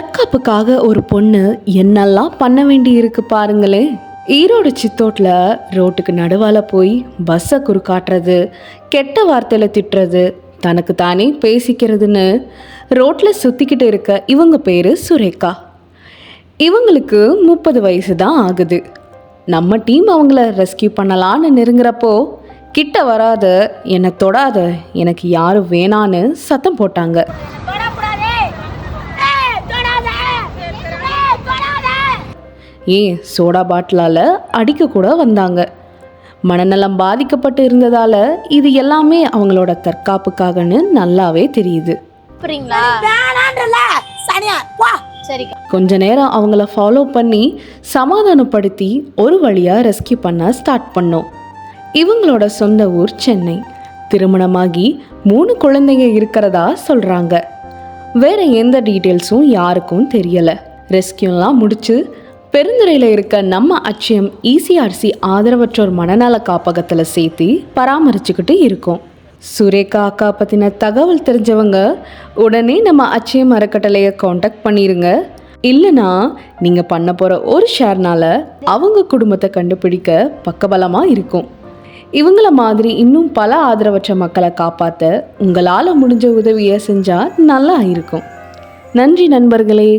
தற்காப்புக்காக ஒரு பொண்ணு என்னெல்லாம் பண்ண வேண்டி இருக்கு பாருங்களே. ஈரோடு சித்தோட்டில் ரோட்டுக்கு நடுவால் போய் பஸ்ஸை குறுக்காட்டுறது கெட்ட வார்த்தையில் திட்டுறது தனக்கு தானே பேசிக்கிறதுன்னு ரோட்டில் சுற்றிக்கிட்டு இருக்க இவங்க பேர் சுரேகா. இவங்களுக்கு முப்பது வயசு தான் ஆகுது. நம்ம டீம் அவங்கள ரெஸ்கியூ பண்ணலான்னு நெருங்குறப்போ கிட்ட வராத என்னை தொடாத எனக்கு யாரும் வேணான்னு சத்தம் போட்டாங்க தொடக்கூடாது ஏய் தொடாத ஏய் தொடாத ஏன் சோடா பாட்டிலால் அடிக்க கூட வந்தாங்க. மனநலம் பாதிக்கப்பட்டு இருந்ததால் இது எல்லாமே அவங்களோட தற்காப்புக்காகன்னு நல்லாவே தெரியுது. கொஞ்ச நேரம் அவங்கள ஃபாலோ பண்ணி சமாதானப்படுத்தி ஒரு வழியாக ரெஸ்கியூ பண்ண ஸ்டார்ட் பண்ணோம். இவங்களோட சொந்த ஊர் சென்னை. திருமணமாகி மூணு குழந்தைங்க இருக்கிறதா சொல்கிறாங்க வேற எந்த டீட்டெயில்ஸும் யாருக்கும் தெரியலை. ரெஸ்கியூலாம் முடிச்சு பெருந்துறையில் இருக்க நம்ம அச்சயம் இசிஆர்சி ஆதரவற்றோர் மனநல காப்பகத்தில் சேர்த்து பராமரிச்சுக்கிட்டு இருக்கோம். சுரேகா அக்கா பற்றின தகவல் தெரிஞ்சவங்க உடனே நம்ம அச்சயம் அறக்கட்டளையை காண்டாக்ட் பண்ணிடுங்க இல்லைனா நீங்கள் பண்ண போகிற ஒரு ஷேர்னால் அவங்க குடும்பத்தை கண்டுபிடிக்க பக்கபலமாக இருக்கும். இவங்கள மாதிரி இன்னும் பல ஆதரவற்ற மக்களை காப்பாற்ற உங்களால் முடிஞ்ச உதவியை செஞ்சால் நல்லா இருக்கும். நன்றி நண்பர்களே.